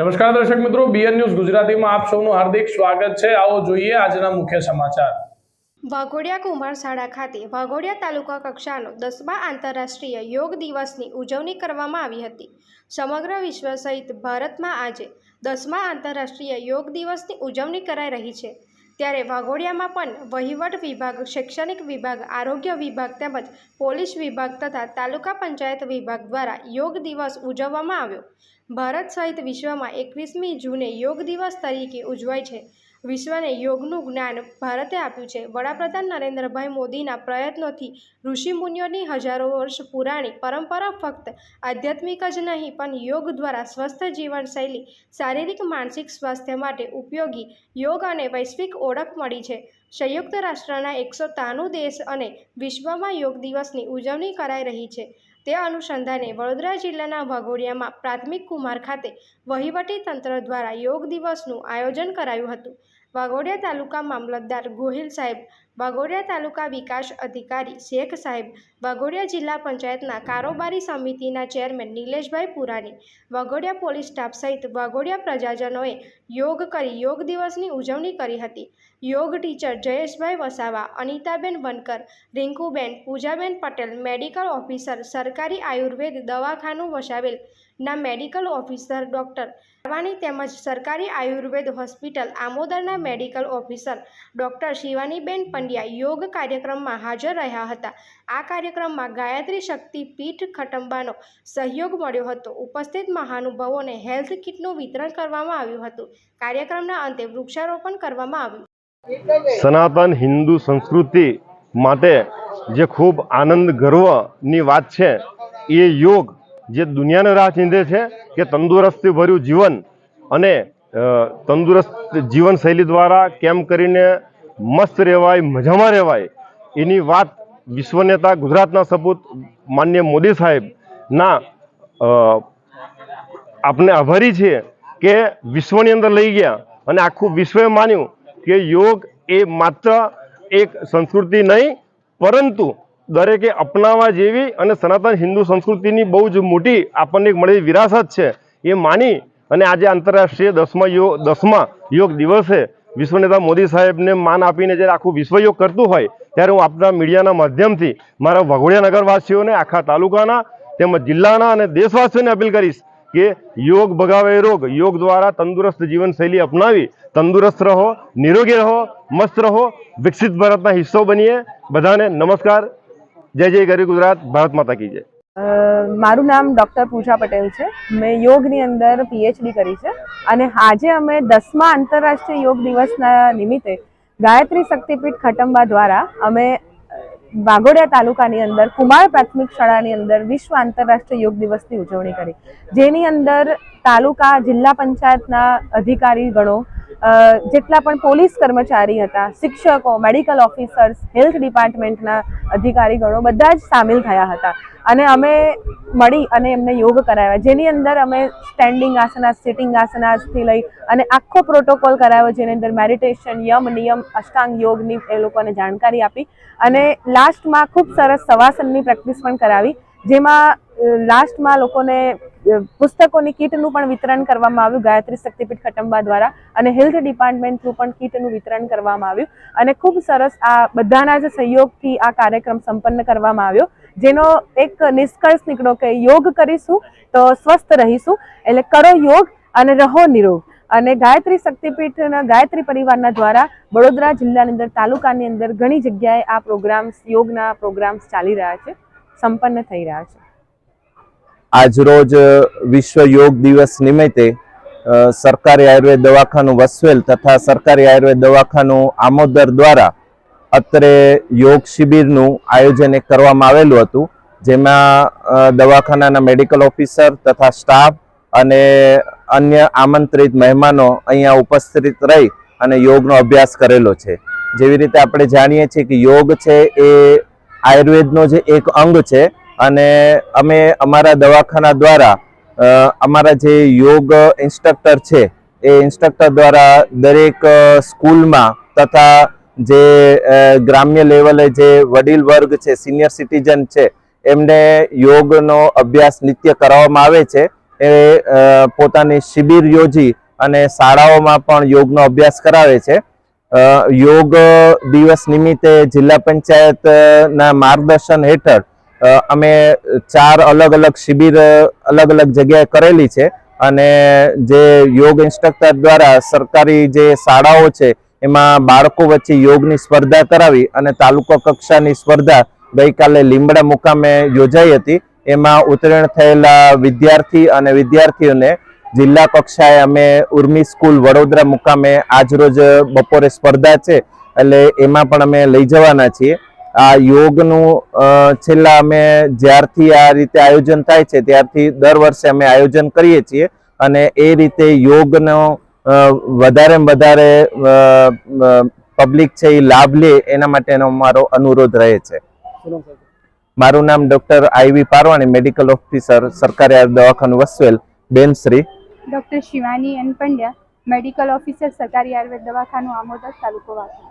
નમસ્કાર દર્શક મિત્રો બીએન ન્યૂઝ ગુજરાતીમાં આપ સૌનું હાર્દિક સ્વાગત છે. આવો જોઈએ આજના મુખ્ય સમાચાર. વાઘોડિયા કુંભારશાળા ખાતે વાઘોડિયા તાલુકા કક્ષાનો દસમા આંતરરાષ્ટ્રીય યોગ દિવસની ઉજવણી કરવામાં આવી હતી. સમગ્ર વિશ્વ સહિત ભારતમાં આજે દસમા આંતરરાષ્ટ્રીય યોગ દિવસની ઉજવણી કરાઈ રહી છે. ત્યારે વાઘોડિયામાં પણ વહીવટ વિભાગ, શૈક્ષણિક વિભાગ, આરોગ્ય વિભાગ તેમજ પોલીસ વિભાગ તથા તાલુકા પંચાયત વિભાગ દ્વારા યોગ દિવસ ઉજવવામાં આવ્યો. ભારત સહિત વિશ્વમાં એકવીસમી જૂને યોગ દિવસ તરીકે ઉજવાય છે. વિશ્વને યોગનું જ્ઞાન ભારતે આપ્યું છે. વડાપ્રધાન નરેન્દ્રભાઈ મોદીના પ્રયત્નોથી ઋષિમુનિઓની હજારો વર્ષ પુરાણી પરંપરા ફક્ત આધ્યાત્મિક જ નહીં, પણ યોગ દ્વારા સ્વસ્થ જીવનશૈલી, શારીરિક, માનસિક સ્વાસ્થ્ય માટે ઉપયોગી યોગ અને વૈશ્વિક ઓળખ મળી છે. સંયુક્ત રાષ્ટ્રના એકસો ત્રાણું દેશ અને વિશ્વમાં યોગ દિવસની ઉજવણી કરાઈ રહી છે. તે અનુસંધાને વડોદરા જિલ્લાના વાઘોડિયામાં પ્રાથમિક કુમાર ખાતે વહીવટી તંત્ર દ્વારા યોગ દિવસનું આયોજન કરાયું હતું. વાઘોડિયા તાલુકા મામલતદાર ગોહિલ સાહેબ, વાઘોડિયા તાલુકા વિકાસ અધિકારી શેખ સાહેબ, વાઘોડિયા જિલ્લા પંચાયતના કારોબારી સમિતિના chairman Nileshbhai Purani, Waghodia police staff સહિત વાઘોડિયા પ્રજાજનોએ યોગ કરી યોગ દિવસની ઉજવણી કરી હતી. Yoga teacher Jayeshbhai Vasava, Anitaben Vankar, Rinkuben, Poojaben Patel, medical officer, સરકારી આયુર્વેદ દવાખાનું વસાવેલ ના મેડિકલ ઓફિસર ડૉક્ટર શિવાની તેમજ સરકારી Ayurveda hospital આમોદરના medical officer doctor Shivaniben Pandya yoga કાર્યક્રમમાં હાજર રહ્યા હતા. આ કાર્યક્રમમાં ગાયત્રી શક્તિ પીઠ ખટંબાનો સહયોગ મળ્યો હતો. ઉપસ્થિત મહાનુભાવોને હેલ્થ કિટનું વિતરણ કરવામાં આવ્યું હતું. કાર્યક્રમના અંતે વૃક્ષારોપણ કરવામાં આવ્યું. સનાતન હિન્દુ સંસ્કૃતિ માટે જે ખૂબ આનંદ ગર્વની વાત છે, એ યોગ જે દુનિયાને રાહ ચીંધે છે કે તંદુરસ્તી ભર્યું જીવન અને તંદુરસ્ત જીવનશૈલી દ્વારા કેમ કરીને મસ્ત રહેવાય, મજામાં રહેવાય, એની વાત વિશ્વ નેતા ગુજરાતના સપૂત માન્ય મોદી સાહેબના આપણે આભારી છીએ કે વિશ્વની અંદર લઈ ગયા અને આખું વિશ્વએ માન્યું કે યોગ એ માત્ર એક સંસ્કૃતિ નહીં, પરંતુ દરેકે અપનાવવા જેવી અને સનાતન હિન્દુ સંસ્કૃતિની બહુ જ મોટી આપણને મળેલી વિરાસત છે, એ માની અને આજે આંતરરાષ્ટ્રીય દસમા યોગ દસમા યોગ દિવસે વિશ્વ નેતા મોદી સાહેબને માન આપીને જ્યારે આખું વિશ્વ યોગ કરતું હોય, ત્યારે હું આપણા મીડિયાના માધ્યમથી મારા વઘોડિયા નગરવાસીઓને, આખા તાલુકાના તેમજ જિલ્લાના અને દેશવાસીઓને અપીલ કરીશ કે યોગ ભગાવે રોગ, યોગ દ્વારા તંદુરસ્ત જીવનશૈલી અપનાવી, તંદુરસ્ત રહો, નિરોગી રહો, મસ્ત રહો, વિકસિત ભારતના હિસ્સો બનીએ. બધાને નમસ્કાર. જય જય ગરી ગુજરાત, ભારત માતા કી જય. મારું નામ ડૉક્ટર પૂજા પટેલ છે. મેં યોગની અંદર પીએચડી કરી છે. અને આજે અમે દસમા આંતરરાષ્ટ્રીય યોગ દિવસના નિમિત્તે ગાયત્રી શક્તિપીઠ ખટંબા દ્વારા અમે વાઘોડિયા તાલુકાની અંદર, કુમાર પ્રાથમિક શાળાની અંદર વિશ્વ આંતરરાષ્ટ્રીય યોગ દિવસની ઉજવણી કરી. જેની અંદર તાલુકા જિલ્લા પંચાયતના અધિકારી ગણો જેટલા પણ પોલીસ કર્મચારી હતા, શિક્ષકો મેડિકલ ઓફિસર્સ હેલ્થ ડિપાર્ટમેન્ટના અધિકારી ગણો બધા જ સામેલ થયા હતા. અને અમે મળી અને એમને યોગ કરાવ્યા. જેની અંદર અમે સ્ટેન્ડિંગ આસનાસ સિટિંગ આસનાસથી લઈ અને આખો પ્રોટોકોલ કરાવ્યો, જેની અંદર મેડિટેશન યમ, નિયમ, અષ્ટાંગ યોગની એ લોકોને જાણકારી આપી. અને લાસ્ટમાં ખૂબ સરસ સવાસનની પ્રેક્ટિસ પણ કરાવી, જેમાં લાસ્ટમાં લોકોને પુસ્તકોની કીટનું પણ વિતરણ કરવામાં આવ્યું. ગાયત્રી શક્તિપીઠ ખટંબા દ્વારા અને હેલ્થ ડિપાર્ટમેન્ટ થ્રુ પણ કીટનું વિતરણ કરવામાં આવ્યું. અને ખૂબ સરસ આ બધાના જ સહયોગથી આ કાર્યક્રમ સંપન્ન કરવામાં આવ્યો. જેનો એક નિષ્કર્ષ નીકળો કે યોગ કરીશું તો સ્વસ્થ રહીશું. એટલે કરો યોગ અને રહો નિરોગ. અને ગાયત્રી શક્તિપીઠના ગાયત્રી પરિવારના દ્વારા વડોદરા જિલ્લાની અંદર તાલુકાની અંદર ઘણી જગ્યાએ આ પ્રોગ્રામ્સ યોગના પ્રોગ્રામ્સ ચાલી રહ્યા છે. સંપન્ન થઈ રહ્યા છે. આજરોજ વિશ્વ યોગ દિવસ નિમિત્તે સરકારી આયુર્વેદ દવાખાનું વસવેલ તથા સરકારી આયુર્વેદ દવાખાનું આમોદર દ્વારા અત્રે યોગ શિબિરનું આયોજન કરવામાં આવેલું હતું, જેમાં દવાખાનાના મેડિકલ ઓફિસર તથા સ્ટાફ અને અન્ય આમંત્રિત મહેમાનો અહીંયા ઉપસ્થિત રહી અને યોગનો અભ્યાસ કરેલો છે. જેવી રીતે આપણે જાણીએ છીએ કે યોગ છે એ આયુર્વેદનો જે એક અંગ છે અને અમે અમારા દવાખાના દ્વારા અમારા જે યોગ ઇન્સ્ટ્રક્ટર છે, એ ઇન્સ્ટ્રક્ટર દ્વારા દરેક સ્કૂલમાં તથા જે ગ્રામ્ય લેવલે જે વડીલ વર્ગ છે, સિનિયર સિટીઝન છે, એમને યોગનો અભ્યાસ નિત્ય કરાવવામાં આવે છે. એ પોતાની શિબિર યોજી અને શાળાઓમાં પણ યોગનો અભ્યાસ કરાવે છે. યોગ દિવસ નિમિત્તે જિલ્લા પંચાયતના માર્ગદર્શન હેઠળ અમે ચાર અલગ અલગ શિબિર અલગ અલગ જગ્યાએ કરેલી છે અને જે યોગ ઇન્સ્ટ્રક્ટર દ્વારા સરકારી જે શાળાઓ છે, એમાં બાળકો વચ્ચે યોગની સ્પર્ધા કરાવી અને તાલુકા કક્ષાની સ્પર્ધા ગઈકાલે લીમડા મુકામે યોજાઈ હતી. એમાં ઉત્તીર્ણ થયેલા વિદ્યાર્થી અને વિદ્યાર્થીઓને જિલ્લા કક્ષાએ અમે ઉર્મી સ્કૂલ વડોદરા મુકામે આજરોજ બપોરે સ્પર્ધા છે, એટલે એમાં પણ અમે લઈ જવાના છીએ. આ યોગનું છેલ્લા અમે જ્યારથી આ રીતે આયોજન થાય છે ત્યારથી દર વર્ષે અમે આયોજન કરીએ છીએ અને એ રીતે યોગનો વધારે વધારે પબ્લિક છે એ લાભ લે એના માટેનો મારો અનુરોધ રહે છે. મારું નામ doctor IV Parwani medical officer સરકારી આયુર્વેદ દવાખાનું Vasvel બેનશ્રી doctor Shivani N Pandya medical officer સરકારી આયુર્વેદ દવાખાનું આમોદર તાલુકો વાપી